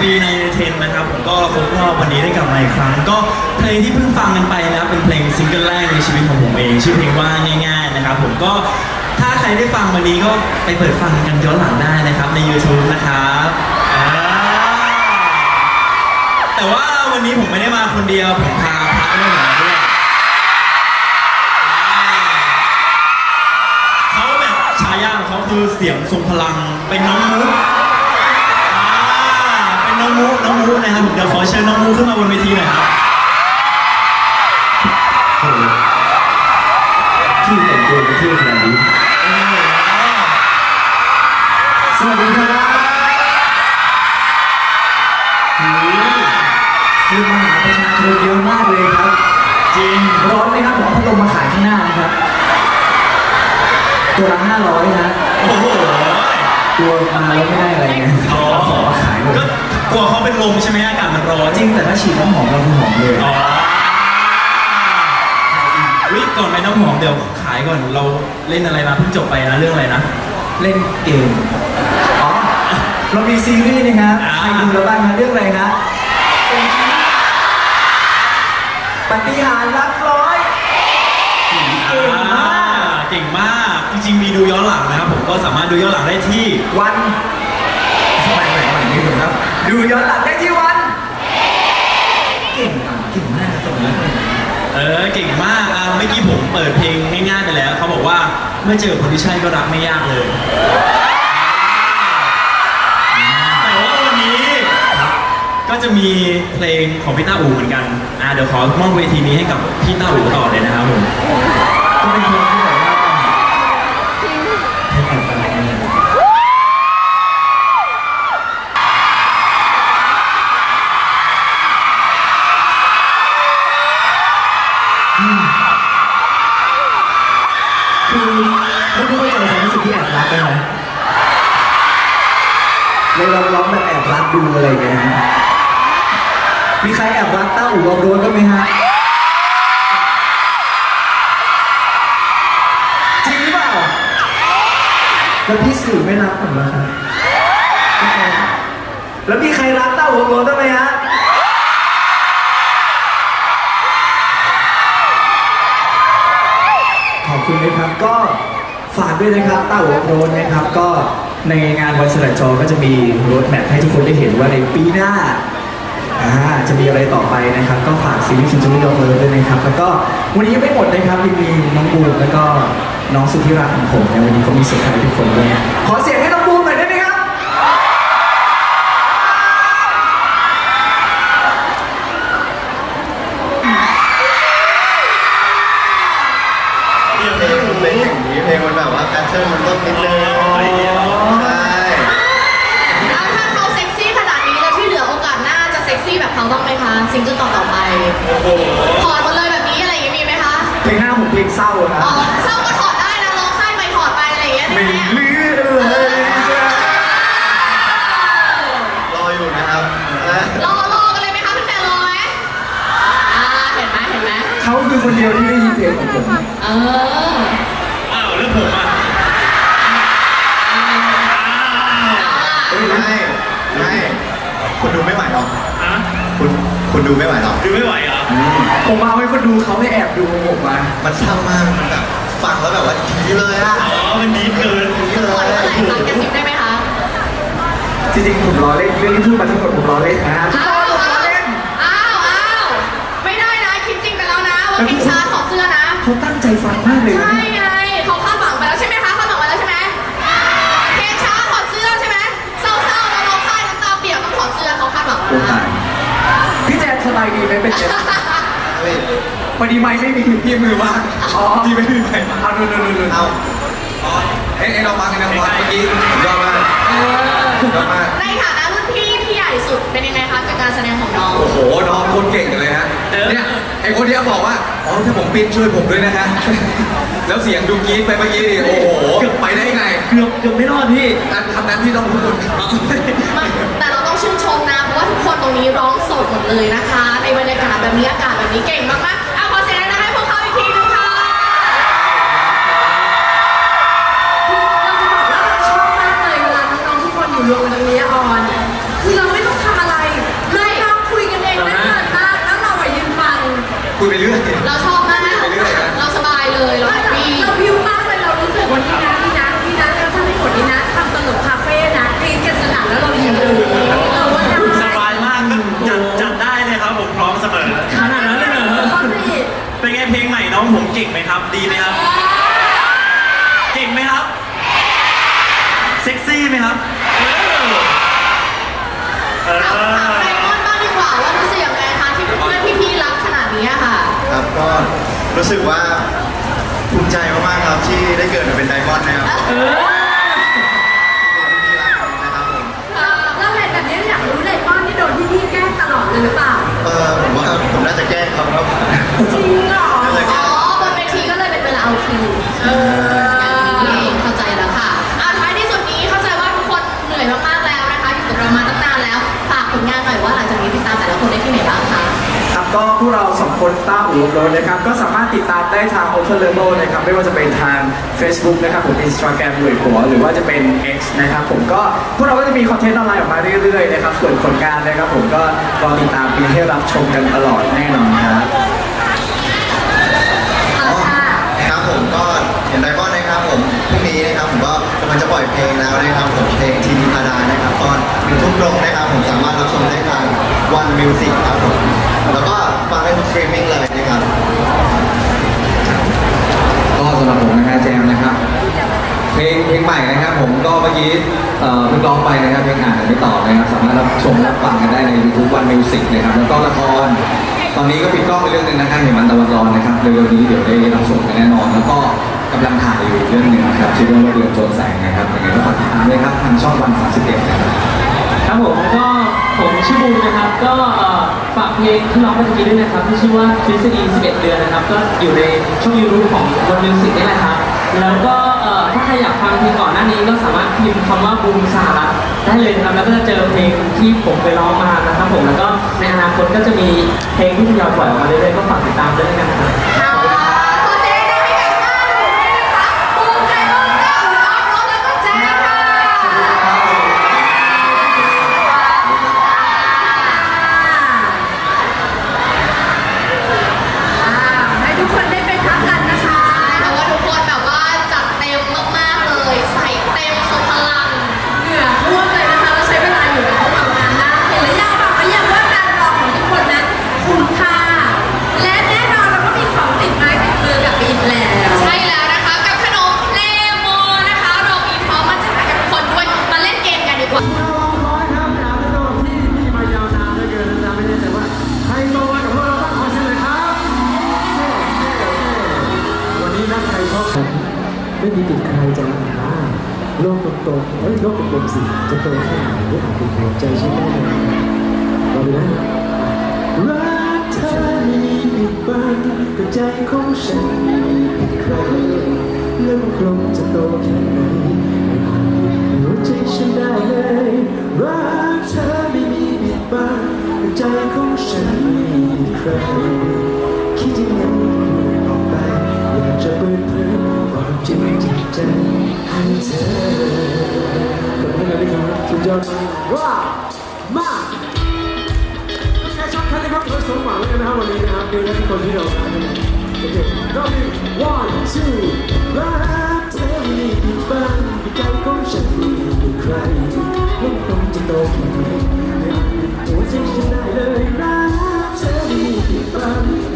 ปีในเทนนะครับผมก็ครบรอบวันนี้ได้กลับมาอีกครั้ง ก็เพลงที่เพิ่งฟังกันไปนะครับเป็นเพลงซิงเกิลแรกในชีวิตของผมเอง ชื่อเพลงว่าง่าย ๆ นะครับ ผมก็ถ้าใครได้ฟังวันนี้ก็ไปเปิดฟังกันย้อนหลังได้นะครับใน YouTube นะครับแต่ว่าวันนี้ผมไม่ได้มาคนเดียวผมพาพาเพื่อนผมาด้วยเขาแบบฉายาของเขาคือเสียงทรงพลังเป็นน้องมุกอ่าเป็ นน้องมุกน้องมุกนะครับเดี๋ยวขอเชิญน้องมุกขึ้นมาบนเวทีหน่อยครับโอ้โหที่แต่งตัวเป็นที่ขนาดนี้สวัสดีครับโอ้โหคือมหาประชาชนเยอะมากเลยครับ จริง ร้อนไหมครับผมเอาพัดลมมาขายข้างหน้านะครับ ตัวละห้าร้อยนะ โอ้โห ตัวมาแล้วไม่ได้อะไรไงอ๋อเอาของมาขายเลย ก็กลัวเขาเป็นลมใช่ไหมอากาศมันร้อนจริงแต่ถ้าฉีดน้ำหอมเราคือหอมเลย อ๋อวิก่อนไปน้ำหอมเดี๋ยวขายก่อนเราเล่นอะไรมาเพิ่งจบไปนะเรื่องอะไรนะ เล่นเกม อ๋อ เรามีซีรีส์นะครับอ่า ใครดูแล้วบ้างครับเรื่องอะไรครับปฏิหารย์รักร้อย เก่งมากเก่งมาก จริงๆมีดูย้อนหลังนะครับผมก็สามารถดูย้อนหลังได้ที่วัน สมัยใหม่ใหม่นี่ถูกครับ ดูย้อนหลังได้ที่วัน เก่งมากเก่งมากตรงนี้นเลยเออเก่งมากอะเมื่อกี้ผมเปิดเพลงง่ายๆไปแล้ว เขาบอกว่าเมื่อเจอคนที่ใช่ก็รักไม่ยากเลย แต่ว่าวันนี้ก็จะมีเพลงของพี่ต้าอูเหมือนกันอะเดี๋ยวขอมอบเวทีนี้ให้กับพี่ต้าอูต่อเลยนะครับผมก็เป็นเพลงที่แบบ ไม่รู้ว่าจะความรู้สึกที่แอบรักได้ไหมเลยลองร้องแบบแอบรักดูอะไรเงี้ยมีใครแอบรักเต้าอู่อาโรนก็ไหมฮะจริงหรือเปล่าแล้วพี่สื่อไม่รักผมเหรอครับแล้วมีใครรักเต้าอู่อาโรนได้ไหมฮะ คุณนะครับก็ฝากด้วยนะครับเต้าหัวโรนนะครับ ก็ในงานวันสลัดจอก็จะมีรถแมพให้ทุกคนได้เห็นว่าในปีหน้าอ่าจะมีอะไรต่อไปนะครับ ก็ฝากซีรีส์ชินจูมิโดเลยด้วยนะครับ แล้วก็วันนี้ยังไม่หมดนะครับยังมีน้องบูมแล้วก็น้องสุธิราของผมในวันนี้เขามีเซอร์ไพรส์ทุกคนด้วยขอเสียงให้น้อง ผมเพลงเศร้าครับอ๋อเศร้าก็ถอดได้นะร้องไห้ไปถอดไปอะไรอย่างเงี้ยได้ไม่ไหมเหลือเลยจะรออยู่นะครับนะรอรอกันเลยไหมคะแฟนๆรอไหมอ่าเห็นไหมเห็นไหมเขาคือคนเดียวที่ได้ยินเพลงของผม เอออ้าวแล้วผมอะเอาล่ะเฮ้ยไม่ไม่คุณดูไม่ไหวหรอกอะคุณคุณดูไม่ไหวหรอก ดูไม่ไหวเหรอ ผมเอาให้คนดูเขาไม่แอบดูผมมามันเศร้ามากมันแบบฟังแล้วแบบว่าทีเลยอะอ๋อมันดีเกินทีจะเลถอดยเมื่อไหร่คะกระซิบได้ไหมคะจริงๆผมล้อเล่นเรื่องที่พูดมาทั้งหมดผมล้อเล่นนะอ้าวอ้าวอ้าวอ้าวไม่ได้นะคิดจริงไปแล้วนะว่าเพลงช้าถอดเสื้อนะ เขาตั้งใจฟังมากเลยนะใช่ไงเขาคาดหวังไปแล้วใช่ไหมคะคาดหวังไปแล้วใช่ไหมเพลงช้าถอดเสื้อใช่ไหมเศร้าๆแล้วร้องไห้น้ำตาเปียกต้องถอดเสื้อเขาคาดหวังโอ้ตายพี่แจ๊คสบายดีไหมเป็นไงเฮ้ย พอดีไม่ไม่มีพี่มือว่างอ๋อพี่ไม่มีไมค์เอานู่นนู่นนู่นเอาเอ้ยเราฟังกันนะว่าเมื่อกี้ยอดมากเออยอดมากในฐานะรุ่นพี่ที่ใหญ่สุดเป็นยังไงคะกับการแสดงของน้อง โอ้โห น้องคนเก่งเลยฮะ เนี่ยไอคนเนี้ยบอกว่า อ๋อถ้าผมปีนช่วยผมด้วยนะฮะ แล้วเสียงดูกรี๊ดไปเมื่อกี้นี่โอ้โหไปได้ไง เกือบเกือบไม่รอดพี่อันคำนั้นพี่ต้องพูดมันแต่เราต้องชื่นชมนะ เพราะว่าทุกคนตรงนี้ร้องสดหมดเลยนะคะ ในบรรยากาศแบบนี้อากาศแบบนี้เก่งมากๆเอาขอเสียงดังๆ ดีไหมครับ เก่งไหมครับ เซ็กซี่ไหมครับ เออ ไมอนบ้างดีกว่าว่ารู้สึกยังไงคะที่เพื่อนพี่ๆรักขนาดนี้ค่ะ ครับก็รู้สึกว่าภูมิใจมากๆครับที่ได้เกิดมาเป็นไดมอนด์นะครับเออ นะครับผมแล้วแบบนี้อยากรู้เลยว่านี่โดนพี่ๆแกล้งตลอดเลยหรือเปล่า เออผมว่าผมน่าจะแกล้งครับ เออนี่เข้าใจแล้วค่ะอะท้ายที่สุดนี้เข้าใจว่าทุกคนเหนื่อยมากๆแล้วนะคะอยู่กับเรามาตั้งนานแล้วฝากผลงานหน่อยว่าหลังจากนี้ติดตามแต่ละคนได้ที่ไหนบ้างคะครับก็พวกเราสองคนต้าอู่รถนะครับ ก็สามารถติดตามได้ทาง Open Level นะครับ ไม่ว่าจะเป็นทาง Facebook นะครับผม Instagram หรือหัวหรือว่าจะเป็น X นะครับผมก็พวกเราก็จะมีคอนเทนต์ออนไลน์ออกมาเรื่อยๆนะครับส่วนผลงานนะครับผมก็รอติดตามปีให้รับชมกันตลอดแน่นอนครับเอาค่ะ ครับผมก็ จะปล่อยเพลงแล้วนะครับผมเพลงทีนีพาดานะครับตอนหนึ่งทุ่มตรงนะครับผมสามารถรับชมได้ทางวันมิวสิกครับผมแล้วก็ฟังได้ทุกสตรีมมิ่งเลยนะครับก็สำหรับผมนะฮะแจมนะครับ เพลงเพลงใหม่นะครับ ผมก็เมื่อกี้เอ่อเพิ่งร้องไปนะครับเพลงอ่านไม่ตอบนะครับ สามารถรับชมรับฟังกันได้ใน YouTube วันมิวสิกนะครับแล้วก็ละครตอนนี้ก็ปิดกล้องไปเรื่องหนึงนะครับเห็นมันตะวันร้อนนะครับเร็วๆนี้เดี๋ยวได้รับชมกันแน่นอน แล้วก็ำลังถ่ายอยู่เรื่องหนึ่งนะครับชื่อเรื่องว่าเดือนโจรแสงนะครับยังไงก็ฝากติดตามด้วยครับทางช่องวัน31นะครับ ครับผมก็ผมชื่อบูมนะครับ ก็เอ่อฝากเพลงที่ร้องไปเมื่อกี้ด้วยนะครับที่ชื่อว่าทฤษฎี11 เดือนนะครับ ก็อยู่ในช่องยูทูบของวันมิวสิกนี่แหละครับแล้วก็เอ่อถ้าใครอยากฟังเพลงก่อนหน้านี้ก็สามารถพิมพ์คำว่าบูมสหรัฐได้เลยนะครับแล้วก็จะเจอเพลงที่ผมไปร้องมานะครับผมแล้วก็ในอนาคตก็จะมีเพลงที่ทยอยปล่อยออกมาเรื่อยๆก็ฝากติดตามด้วยนะครับ ใจของฉันไม่มีปิดใครเรื่องกลมจะโตแค่ไหนไม่อาจปิดหัวใจฉันได้เลยรักเธอไม่มีปิดบังแต่ใจของฉันไม่มีปิดใครคิดยังไงพูดออกไปอยากจะเปิดเผยความจริงจากใจให้เธอตบมือกันเลยครับสุดยอดมากว้าวมา สมหวังแล้วกันนะครับวันนี้นะครับดูทุกคนที่เราทำกันโอเครอบนี้ one two รักเธอไม่มีปิดบังใจของฉันไม่มีใครไม่ต้องจะโตแค่ไหนไม่อาจปิดหัวใจฉันได้เลยรักเธอไม่มีปิดบังใจของ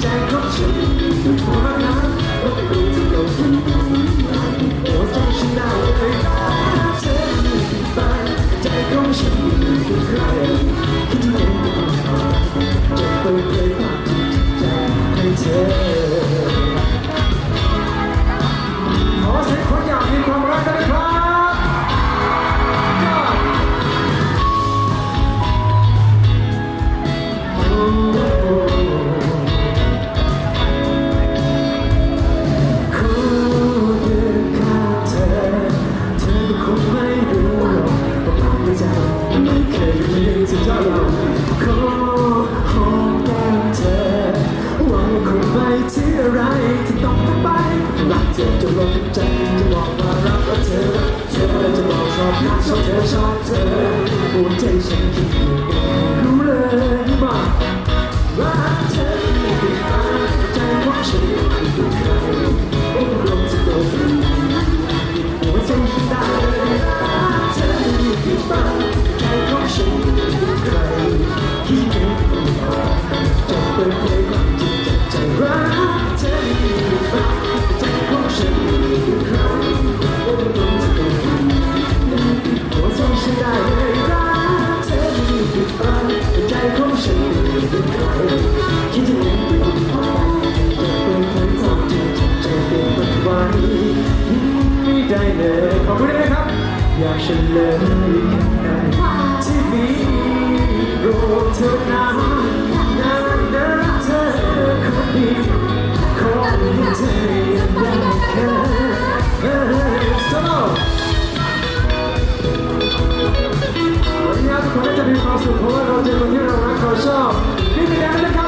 ใจของฉัน กใจจะบอกว่ารักเธอเธอจะบอกชอบเธอชอบเธอชอบเธอหัวใจฉันคิดอยู่รู้เลยว่ารักเธอไม่ได้ใจของฉัน วันนี้ทุกคนจะมีความสุขเพราะว่าเราเจอคนที่เรารักเราชอบนี่คือการเล่นครับ